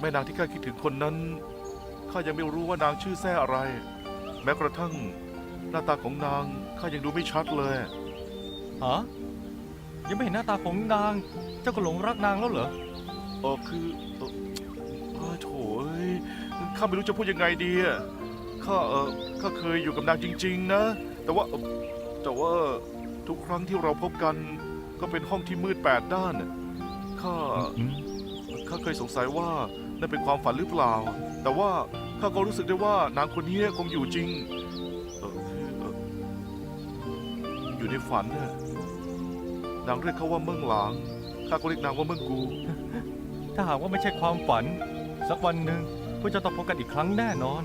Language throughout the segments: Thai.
แม่นางที่ข้าคิดถึงคนนั้นข้ายังไม่รู้ว่านางชื่อแท้อะไร แม้กระทั่งหน้าตาของนางข้ายังดูไม่ชัดเลยฮะยังไม่เห็นหน้าตาของนาง เจ้าก็หลงรักนางแล้วเหรอเออคือเออเออโถเอ้ยข้าไม่รู้จะพูดยังไงดีอะข้าเออข้าเคยอยู่กับนางจริง ๆ นะ แต่ว่าเอ่อแต่ว่าทุกครั้งที่เราพบกัน ก็เป็นห้องที่มืดแปดด้านน่ะข้า อืม ข้าเคยสงสัยว่า นั่นเป็นความฝันหรือเปล่า แต่ว่าข้าก็รู้สึกได้ว่านางคนนี้คงอยู่จริงเออคือเอ่ออยู่ในฝันน่ะนางเรียกเขาว่าเมืองหลางข้าก็เรียกนางว่าเมืองกู ถ้าหากว่าไม่ใช่ความฝัน สักวันหนึ่งพวกเจ้าต้องพบกันอีกครั้งแน่นอน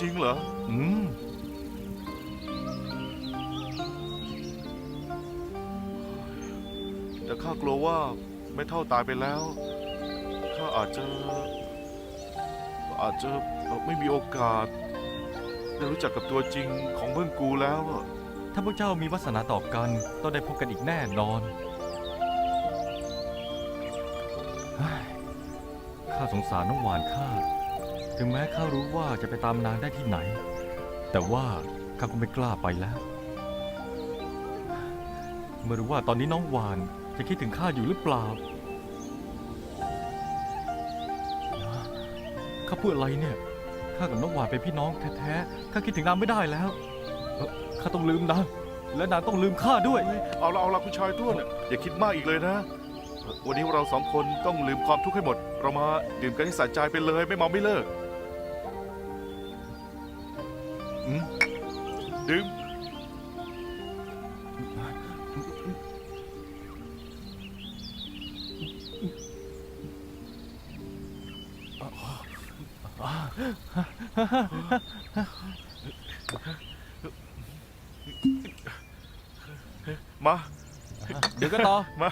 จริงเหรอ อืม แต่ข้ากลัวว่าไม่เท่าตายไปแล้ว ข้าอาจจะอาจจะไม่มีโอกาสได้รู้จักกับตัวจริงของเมืองกูแล้วอะถ้าพวกเจ้ามีวาสนาต่อกัน ต้องได้พบกันอีกแน่นอนเฮ้ยข้าสงสารน้องหวานข้า ถึงแม้ข้ารู้ว่าจะไปตามนางได้ที่ไหน แต่ว่าข้าก็ไม่กล้าไปแล้ว ไม่รู้ว่าตอนนี้น้องหวานจะคิดถึงข้าอยู่หรือเปล่า ข้าพูดอะไรเนี่ย ข้ากับน้องหวานเป็นพี่น้องแท้ๆ ข้าคิดถึงนางไม่ได้แล้วเอ่อข้าต้องลืมนางและนางต้องลืมข้าด้วย เอาละเอาละคุณชายต้วนอย่าคิดมากอีกเลยนะ วันนี้เราสองคนต้องลืมความทุกข์ให้หมด เรามาดื่มกันให้สะใจไปเลยไม่เมาไม่เลิกอืมดื่ม มาเดี๋ยวก็ต่อมา